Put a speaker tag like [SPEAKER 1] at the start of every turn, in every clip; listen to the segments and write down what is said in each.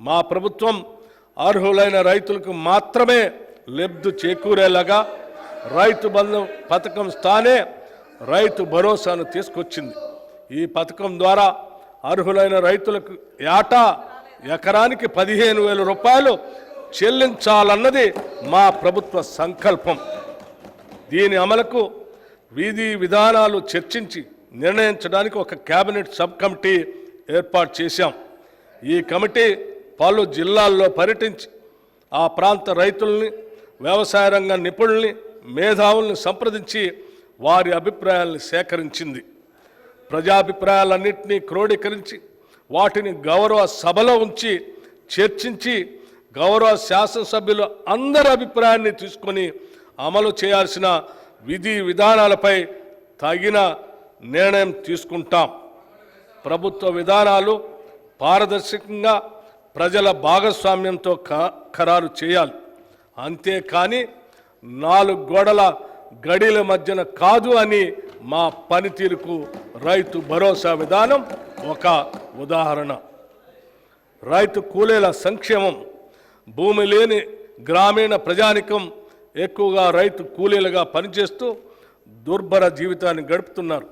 [SPEAKER 1] మా ప్రభుత్వం అర్హులైన రైతులకు మాత్రమే లబ్ధి చేకూరేలాగా రైతు బంధు పథకం స్థానే రైతు భరోసాను తీసుకొచ్చింది. ఈ పథకం ద్వారా అర్హులైన రైతులకు ఏటా ఎకరానికి పదిహేను వేల రూపాయలు చెల్లించాలన్నది మా ప్రభుత్వ సంకల్పం. దీని అమలుకు విధి విధానాలు చర్చించి నిర్ణయించడానికి ఒక కేబినెట్ సబ్ కమిటీ ఏర్పాటు చేశాం. ఈ కమిటీ పలు జిల్లాల్లో పర్యటించి ఆ ప్రాంత రైతుల్ని వ్యవసాయ రంగ నిపుణుల్ని మేధావుల్ని సంప్రదించి వారి అభిప్రాయాలను సేకరించింది. ప్రజాభిప్రాయాలన్నింటినీ క్రోడీకరించి వాటిని గౌరవ సభలో ఉంచి చర్చించి గౌరవ శాసనసభ్యులు అందరి అభిప్రాయాన్ని తీసుకొని అమలు చేయాల్సిన విధి విధానాలపై తగిన నిర్ణయం తీసుకుంటాం. ప్రభుత్వ విధానాలు పారదర్శకంగా ప్రజల భాగస్వామ్యంతో క- ఖరారు చేయాలి. అంతేకాని నాలుగు గోడల గడిల మధ్యన కాదు అని మా పనితీరుకు రైతు భరోసా విధానం ఒక ఉదాహరణ. రైతు కూలీల సంక్షేమం భూమి లేని గ్రామీణ ప్రజానికం ఎక్కువగా రైతు కూలీలుగా పనిచేస్తూ దుర్భర జీవితాన్ని గడుపుతున్నారు.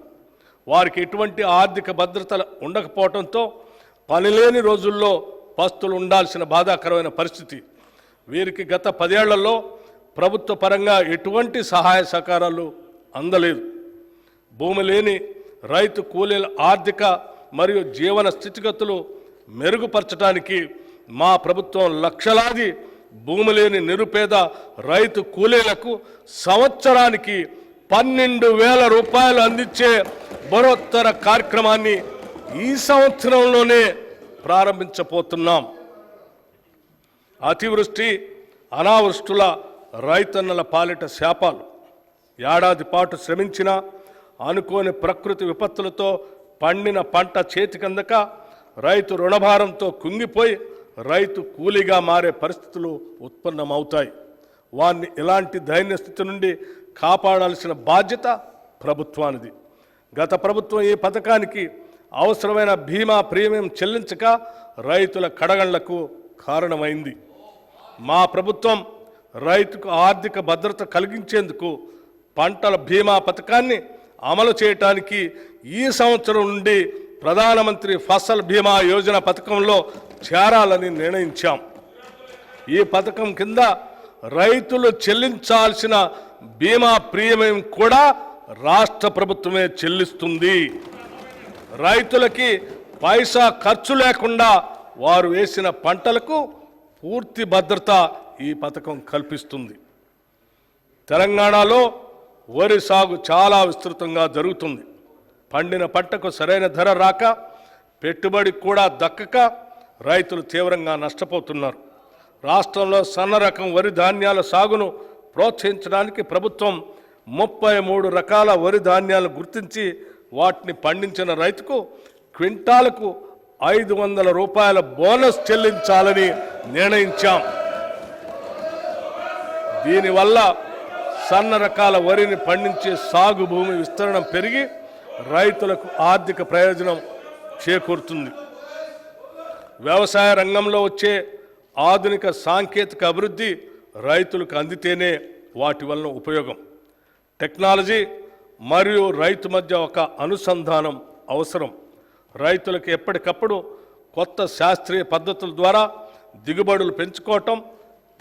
[SPEAKER 1] వారికి ఎటువంటి ఆర్థిక భద్రత ఉండకపోవడంతో పనిలేని రోజుల్లో పస్తులు ఉండాల్సిన బాధాకరమైన పరిస్థితి. వీరికి గత పదేళ్ళలో ప్రభుత్వ పరంగా ఎటువంటి సహాయ సహకారాలు అందలేదు. భూమి లేని రైతు కూలీల ఆర్థిక మరియు జీవన స్థితిగతులు మెరుగుపరచడానికి మా ప్రభుత్వం లక్షలాది భూమి లేని నిరుపేద రైతు కూలీలకు సంవత్సరానికి పన్నెండు వేల రూపాయలు అందించే బరోత్తర కార్యక్రమాన్ని ఈ సంవత్సరంలోనే ప్రారంభించబోతున్నాం. అతివృష్టి అనావృష్టుల రైతన్నల పాలిట శాపాలు. ఏడాది పాటు శ్రమించిన అనుకోని ప్రకృతి విపత్తులతో పండిన పంట చేతికందక రైతు రుణభారంతో కుంగిపోయి రైతు కూలీగా మారే పరిస్థితులు ఉత్పన్నమవుతాయి. వారిని ఇలాంటి దైన్య స్థితి నుండి కాపాడాల్సిన బాధ్యత ప్రభుత్వానిది. గత ప్రభుత్వం ఈ పథకానికి అవసరమైన బీమా ప్రీమియం చెల్లించక రైతుల కడగండ్లకు కారణమైంది. మా ప్రభుత్వం రైతుకు ఆర్థిక భద్రత కలిగించేందుకు పంటల బీమా పథకాన్ని అమలు చేయటానికి ఈ సంవత్సరం నుండి ప్రధానమంత్రి ఫసల్ బీమా యోజన పథకంలో చేరాలని నిర్ణయించాం. ఈ పథకం కింద రైతులు చెల్లించాల్సిన బీమా ప్రీమియం కూడా రాష్ట్ర ప్రభుత్వమే చెల్లిస్తుంది. రైతులకి పైసా ఖర్చు లేకుండా వారు వేసిన పంటలకు పూర్తి భద్రత ఈ పథకం కల్పిస్తుంది. తెలంగాణలో వరి సాగు చాలా విస్తృతంగా జరుగుతుంది. పండిన పంటకు సరైన ధర రాక పెట్టుబడి కూడా దక్కక రైతులు తీవ్రంగా నష్టపోతున్నారు. రాష్ట్రంలో సన్న రకం వరి ధాన్యాల సాగును ప్రోత్సహించడానికి ప్రభుత్వం ముప్పై మూడు రకాల వరి ధాన్యాలు గుర్తించి వాటిని పండించిన రైతుకు క్వింటాలకు ఐదు వందల రూపాయల బోనస్ చెల్లించాలని నిర్ణయించాం. దీనివల్ల సన్న రకాల వరిని పండించే సాగు భూమి విస్తరణ పెరిగి రైతులకు ఆర్థిక ప్రయోజనం చేకూరుతుంది. వ్యవసాయ రంగంలో వచ్చే ఆధునిక సాంకేతిక అభివృద్ధి రైతులకు అందితేనే వాటి వలన ఉపయోగం. టెక్నాలజీ మరియు రైతు మధ్య ఒక అనుసంధానం అవసరం. రైతులకు ఎప్పటికప్పుడు కొత్త శాస్త్రీయ పద్ధతుల ద్వారా దిగుబడులు పెంచుకోవటం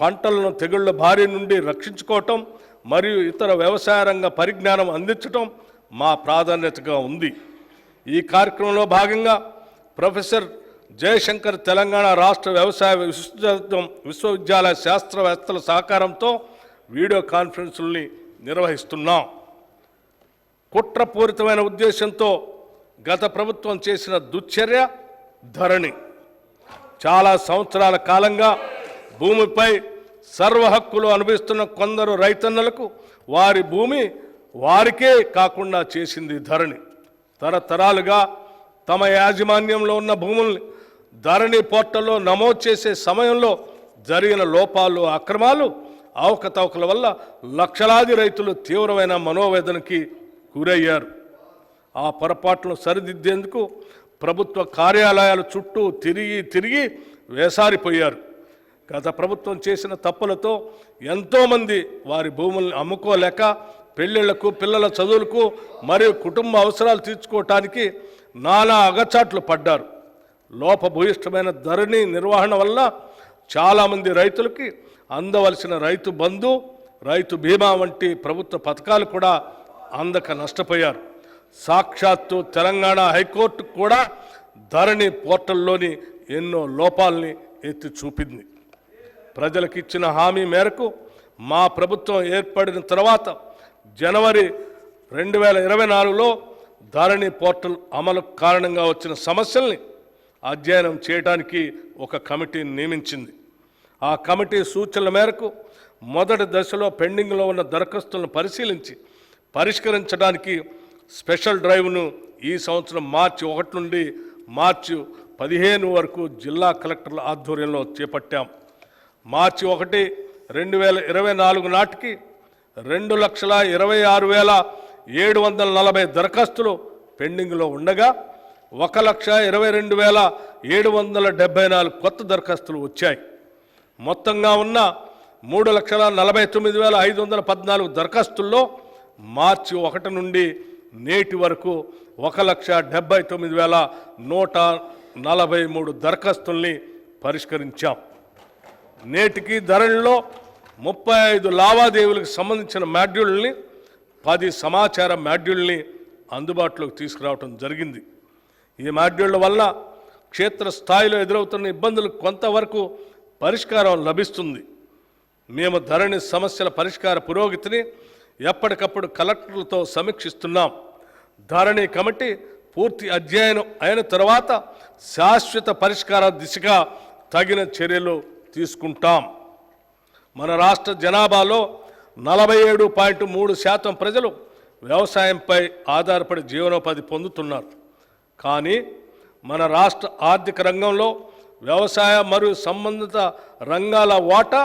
[SPEAKER 1] పంటలను తెగుళ్ళ భారీ నుండి రక్షించుకోవటం మరియు ఇతర వ్యవసాయ రంగ పరిజ్ఞానం అందించటం మా ప్రాధాన్యతగా ఉంది. ఈ కార్యక్రమంలో భాగంగా ప్రొఫెసర్ జయశంకర్ తెలంగాణ రాష్ట్ర వ్యవసాయ విశ్వవిద్యాలయం విశ్వవిద్యాలయ శాస్త్రవేత్తల సహకారంతో వీడియో కాన్ఫరెన్సుల్ని నిర్వహిస్తున్నాం. కుట్రపూరితమైన ఉద్దేశంతో గత ప్రభుత్వం చేసిన దుశ్చర్య ధరణి. చాలా సంవత్సరాల కాలంగా భూమిపై సర్వ హక్కులు అనుభవిస్తున్న కొందరు రైతన్నలకు వారి భూమి వారికే కాకుండా చేసింది ధరణి. తరతరాలుగా తమ యాజమాన్యంలో ఉన్న భూముల్ని ధరణి పోర్టల్లో నమోదు చేసే సమయంలో జరిగిన లోపాలు అక్రమాలు అవకతవకల వల్ల లక్షలాది రైతులు తీవ్రమైన మనోవేదనకి గురయ్యారు. ఆ పొరపాట్లను సరిదిద్దేందుకు ప్రభుత్వ కార్యాలయాల చుట్టూ తిరిగి తిరిగి వేసారిపోయారు. గత ప్రభుత్వం చేసిన తప్పులతో ఎంతోమంది వారి భూముల్ని అమ్ముకోలేక పెళ్ళిళ్ళకు పిల్లల చదువులకు మరియు కుటుంబ అవసరాలు తీర్చుకోవటానికి నానా అగచాట్లు పడ్డారు. లోపభూయిష్టమైన ధరణి నిర్వహణ వల్ల చాలామంది రైతులకి అందవలసిన రైతు బంధు రైతు బీమా వంటి ప్రభుత్వ పథకాలు కూడా అందక నష్టపోయారు. సాక్షాత్తు తెలంగాణ హైకోర్టు కూడా ధరణి పోర్టల్లోని ఎన్నో లోపాలని ఎత్తి చూపింది. ప్రజలకు ఇచ్చిన హామీ మేరకు మా ప్రభుత్వం ఏర్పడిన తర్వాత జనవరి రెండు వేల ఇరవై నాలుగులో ధరణి పోర్టల్ అమలు కారణంగా వచ్చిన సమస్యల్ని అధ్యయనం చేయడానికి ఒక కమిటీని నియమించింది. ఆ కమిటీ సూచనల మేరకు మొదటి దశలో పెండింగ్లో ఉన్న దరఖాస్తులను పరిశీలించి పరిష్కరించడానికి స్పెషల్ డ్రైవ్ను ఈ సంవత్సరం మార్చి ఒకటి నుండి మార్చి పదిహేను వరకు జిల్లా కలెక్టర్ల ఆధ్వర్యంలో చేపట్టాం. మార్చి ఒకటి రెండు వేల ఇరవై నాలుగు నాటికి రెండు లక్షల ఇరవై ఆరు వేల ఏడు వందల నలభై దరఖాస్తులు పెండింగ్లో ఉండగా ఒక లక్ష ఇరవై రెండు వేల ఏడు వందల డెబ్బై నాలుగు కొత్త దరఖాస్తులు వచ్చాయి. మొత్తంగా ఉన్న మూడు లక్షల నలభై తొమ్మిది వేల ఐదు వందల పద్నాలుగు దరఖాస్తుల్లో మార్చి ఒకటి నుండి నేటి వరకు ఒక లక్ష డెబ్బై తొమ్మిది వేల నూట నలభై మూడు దరఖాస్తుల్ని పరిష్కరించాం. నేటికి ధరల్లో ముప్పై ఐదు లావాదేవీలకు సంబంధించిన మాడ్యూల్ని పది సమాచార మాడ్యూల్ని అందుబాటులోకి తీసుకురావటం జరిగింది. ఈ మాడ్యూళ్ళ వల్ల క్షేత్రస్థాయిలో ఎదురవుతున్న ఇబ్బందులకు కొంతవరకు పరిష్కారం లభిస్తుంది. మేము ధరణి సమస్యల పరిష్కార పురోగతిని ఎప్పటికప్పుడు కలెక్టర్లతో సమీక్షిస్తున్నాం. ధరణి కమిటీ పూర్తి అధ్యయనం అయిన తర్వాత శాశ్వత పరిష్కార దిశగా తగిన చర్యలు తీసుకుంటాం. మన రాష్ట్ర జనాభాలో నలభై ఏడు పాయింట్ మూడు శాతం ప్రజలు వ్యవసాయంపై ఆధారపడి జీవనోపాధి పొందుతున్నారు. కానీ మన రాష్ట్ర ఆర్థిక రంగంలో వ్యవసాయ మరియు సంబంధిత రంగాల వాటా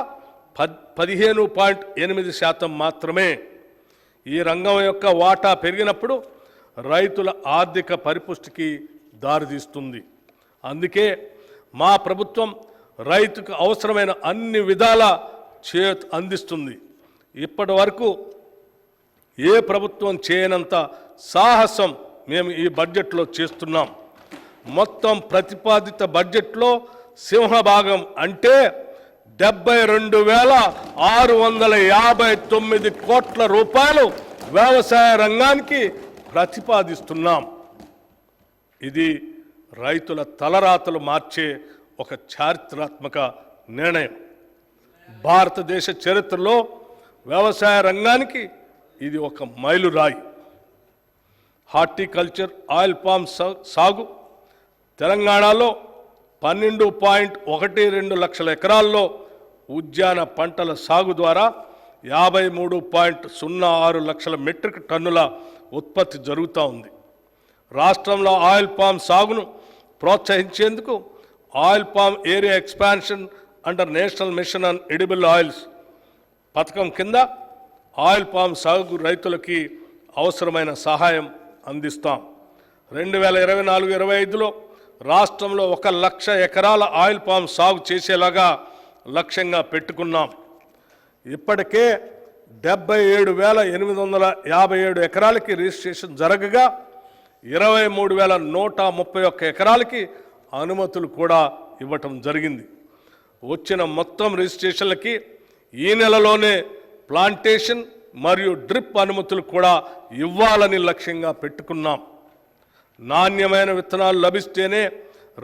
[SPEAKER 1] పద్ పదిహేను పాయింట్ ఎనిమిది శాతం మాత్రమే. ఈ రంగం యొక్క వాటా పెరిగినప్పుడు రైతుల ఆర్థిక పరిపుష్టికి దారితీస్తుంది అందుకే మా ప్రభుత్వం రైతుకు అవసరమైన అన్ని విధాల చే అందిస్తుంది. ఇప్పటి వరకు ఏ ప్రభుత్వం చేయనంత సాహసం మేము ఈ బడ్జెట్లో చేస్తున్నాం. మొత్తం ప్రతిపాదిత బడ్జెట్లో సింహభాగం అంటే డెబ్బై రెండు వేల ఆరు వందల యాభై తొమ్మిది కోట్ల రూపాయలు వ్యవసాయ రంగానికి ప్రతిపాదిస్తున్నాం. ఇది రైతుల తలరాతలు మార్చే ఒక చారిత్రాత్మక నిర్ణయం. భారతదేశ చరిత్రలో వ్యవసాయ రంగానికి ఇది ఒక మైలురాయి. హార్టికల్చర్ ఆయిల్ పామ్ సాగు తెలంగాణలో పన్నెండు పాయింట్ ఒకటి రెండు లక్షల ఎకరాల్లో ఉద్యాన పంటల సాగు ద్వారా యాభై మూడు పాయింట్ సున్నా ఆరు లక్షల మెట్రిక్ టన్నుల ఉత్పత్తి జరుగుతూ ఉంది. రాష్ట్రంలో ఆయిల్ పామ్ సాగును ప్రోత్సహించేందుకు oil palm area expansion under national mission on edible oils పథకం కింద ఆయిల్ పామ్ సాగు రైతులకి అవసరమైన సహాయం అందిస్తాం. రెండు వేల ఇరవై నాలుగు ఇరవై ఐదులో రాష్ట్రంలో ఒక లక్ష ఎకరాల ఆయిల్ పామ్ సాగు చేసేలాగా లక్ష్యంగా పెట్టుకున్నాం. ఇప్పటికే డెబ్బై ఏడు వేల ఎనిమిది వందల యాభై ఏడు ఎకరాలకి రిజిస్ట్రేషన్ జరగగా ఇరవై మూడు వేల నూట ముప్పై ఒక్క ఎకరాలకి అనుమతులు కూడా ఇవ్వటం జరిగింది. వచ్చిన మొత్తం రిజిస్ట్రేషన్లకి ఈ నెలలోనే ప్లాంటేషన్ మరియు డ్రిప్ అనుమతులు కూడా ఇవ్వాలని లక్ష్యంగా పెట్టుకున్నాం. నాణ్యమైన విత్తనాలు లభిస్తేనే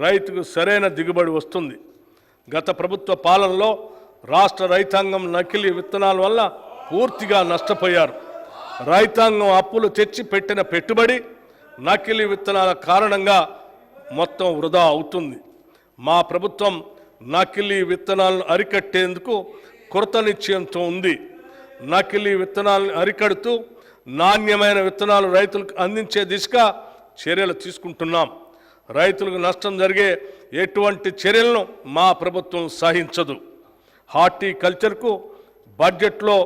[SPEAKER 1] రైతుకు సరైన దిగుబడి వస్తుంది. గత ప్రభుత్వ పాలనలో రాష్ట్ర రైతాంగం నకిలీ విత్తనాల వల్ల పూర్తిగా నష్టపోయారు. రైతాంగం అప్పులు తెచ్చి పెట్టిన పెట్టుబడి నకిలీ విత్తనాల కారణంగా మొత్తం వృధా అవుతుంది. మా ప్రభుత్వం నకిలీ విత్తనాలను అరికట్టేందుకు కొరత నిశ్చయంతో ఉంది. నకిలీ విత్తనాలను అరికడుతూ నాణ్యమైన విత్తనాలు రైతులకు అందించే దిశగా చర్యలు తీసుకుంటున్నాం. రైతులకు నష్టం జరిగే ఎటువంటి చర్యలను మా ప్రభుత్వం సహించదు. హార్టికల్చర్కు బడ్జెట్లో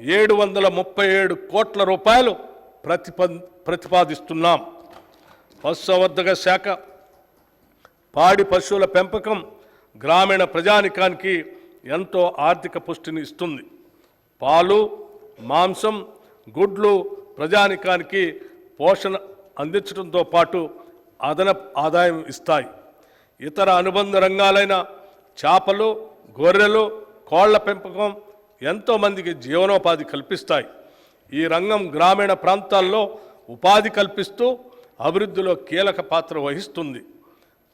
[SPEAKER 1] ఏడు వందల ముప్పై ఏడు కోట్ల రూపాయలు ప్రతిప ప్రతిపాదిస్తున్నాం. పశుసంవర్ధక శాఖ పాడి పశువుల పెంపకం గ్రామీణ ప్రజానికానికి ఎంతో ఆర్థిక పుష్టిని ఇస్తుంది. పాలు మాంసం గుడ్లు ప్రజానికానికి పోషణ అందించడంతో పాటు అదనపు ఆదాయం ఇస్తాయి. ఇతర అనుబంధ రంగాలైన చేపలు గొర్రెలు కోళ్ళ పెంపకం ఎంతోమందికి జీవనోపాధి కల్పిస్తాయి. ఈ రంగం గ్రామీణ ప్రాంతాల్లో ఉపాధి కల్పిస్తూ అభివృద్ధిలో కీలక పాత్ర వహిస్తుంది.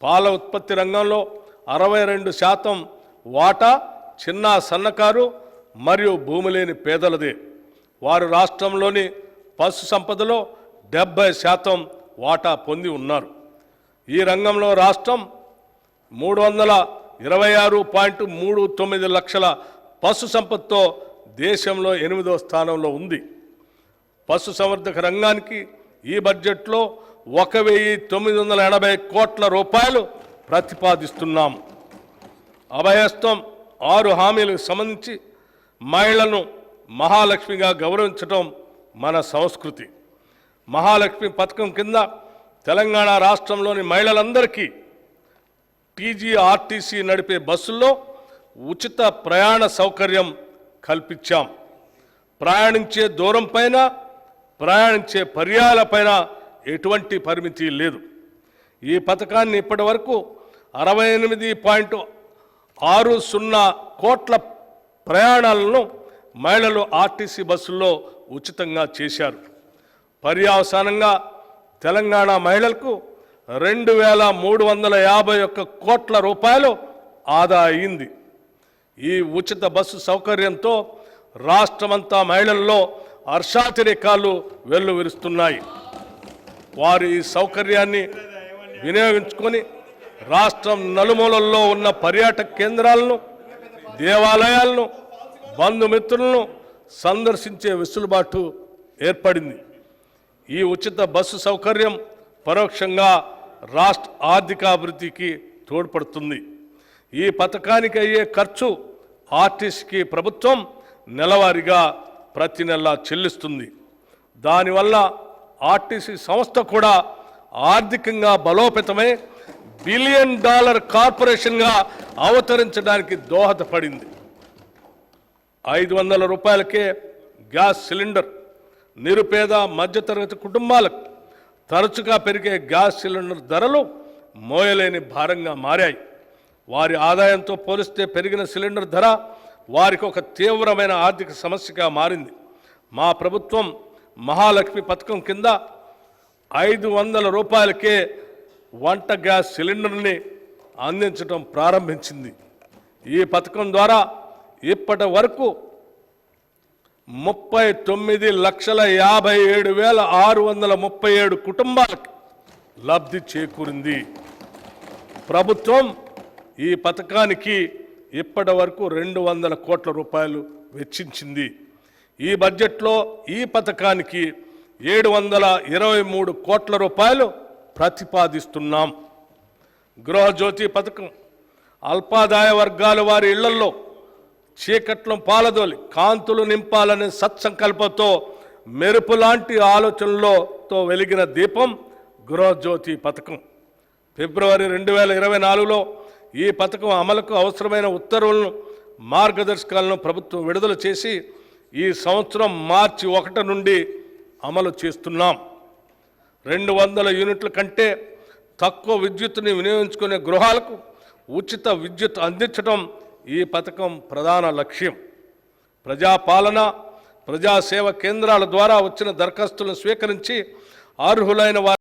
[SPEAKER 1] పాల ఉత్పత్తి రంగంలో అరవై రెండు శాతం వాటా చిన్న సన్నకారు మరియు భూమి లేని పేదలదే. వారు రాష్ట్రంలోని పశు సంపదలో డెబ్బై శాతం వాటా పొంది ఉన్నారు. ఈ రంగంలో రాష్ట్రం మూడు వందల ఇరవై ఆరు పాయింట్ మూడు తొమ్మిది లక్షల పశు సంపత్తో దేశంలో ఎనిమిదో స్థానంలో ఉంది. పశు సంవర్ధక రంగానికి ఈ బడ్జెట్లో ఒక వెయ్యి తొమ్మిది వందల ఎనభై కోట్ల రూపాయలు ప్రతిపాదిస్తున్నాం. అభయస్తం ఆరు హామీలకు సంబంధించి మహిళలను మహాలక్ష్మిగా గౌరవించడం మన సంస్కృతి. మహాలక్ష్మి పథకం కింద తెలంగాణ రాష్ట్రంలోని మహిళలందరికీ టీజీఆర్టీసీ నడిపే బస్సుల్లో ఉచిత ప్రయాణ సౌకర్యం కల్పించాం. ప్రయాణించే దూరం పైన ప్రయాణించే పర్యాలపైన ఎటువంటి పరిమితి లేదు. ఈ పథకాన్ని ఇప్పటి వరకు అరవై ఎనిమిది పాయింట్ ఆరు సున్నా కోట్ల ప్రయాణాలను మహిళలు ఆర్టీసీ బస్సుల్లో ఉచితంగా చేశారు. పర్యావసానంగా తెలంగాణ మహిళలకు రెండు వేల మూడు వందల యాభై ఒక్క కోట్ల రూపాయలు ఆదా అయింది. ఈ ఉచిత బస్సు సౌకర్యంతో రాష్ట్రమంతా మహిళల్లో హర్షాతిరేకాలు వెల్లువిరుస్తున్నాయి. వారు ఈ సౌకర్యాన్ని వినియోగించుకొని రాష్ట్రం నలుమూలల్లో ఉన్న పర్యాటక కేంద్రాలను దేవాలయాలను బంధుమిత్రులను సందర్శించే వెసులుబాటు ఏర్పడింది. ఈ ఉచిత బస్సు సౌకర్యం పరోక్షంగా రాష్ట్ర ఆర్థికాభివృద్ధికి తోడ్పడుతుంది. ఈ పథకానికి అయ్యే ఖర్చు ఆర్టీసీకి ప్రభుత్వం నెలవారీగా ప్రతి నెల చెల్లిస్తుంది. దానివల్ల ఆర్టీసీ సంస్థ కూడా ఆర్థికంగా బలోపేతమై బిలియన్ డాలర్ కార్పొరేషన్గా అవతరించడానికి దోహదపడింది. ఐదు వందల రూపాయలకే గ్యాస్ సిలిండర్ నిరుపేద మధ్యతరగతి కుటుంబాలకు తరచుగా పెరిగే గ్యాస్ సిలిండర్ ధరలు మోయలేని భారంగా మారాయి. వారి ఆదాయంతో పోలిస్తే పెరిగిన సిలిండర్ ధర వారికి ఒక తీవ్రమైన ఆర్థిక సమస్యగా మారింది. మా ప్రభుత్వం మహాలక్ష్మి పథకం కింద ఐదు వందల రూపాయలకే వంట గ్యాస్ సిలిండర్ని అందించడం ప్రారంభించింది. ఈ పథకం ద్వారా ఇప్పటి వరకు ముప్పై తొమ్మిది లక్షల యాభై ఏడు వేల ఆరు వందల ముప్పై ఏడు కుటుంబాలకు లబ్ధి చేకూరింది. ప్రభుత్వం ఈ పథకానికి ఇప్పటి వరకు రెండు వందల కోట్ల రూపాయలు వెచ్చించింది. ఈ బడ్జెట్లో ఈ పథకానికి ఏడు వందల ఇరవై మూడు కోట్ల రూపాయలు ప్రతిపాదిస్తున్నాం. గృహజ్యోతి పథకం అల్పాదాయ వర్గాల వారి ఇళ్ళల్లో చీకట్లో పాలదోలి కాంతులు నింపాలనే సత్సంకల్పంతో మెరుపు లాంటి ఆలోచనలతో వెలిగిన దీపం గృహజ్యోతి పథకం. ఫిబ్రవరి రెండు వేల ఇరవై నాలుగులో ఈ పథకం అమలుకు అవసరమైన ఉత్తర్వులను మార్గదర్శకాలను ప్రభుత్వం విడుదల చేసి ఈ సంవత్సరం మార్చి ఒకటి నుండి అమలు చేస్తున్నాం. రెండు వందల యూనిట్ల కంటే తక్కువ విద్యుత్తుని వినియోగించుకునే గృహాలకు ఉచిత విద్యుత్ అందించడం ఈ పథకం ప్రధాన లక్ష్యం. ప్రజాపాలన ప్రజాసేవ కేంద్రాల ద్వారా వచ్చిన దరఖాస్తులను స్వీకరించి అర్హులైన వారి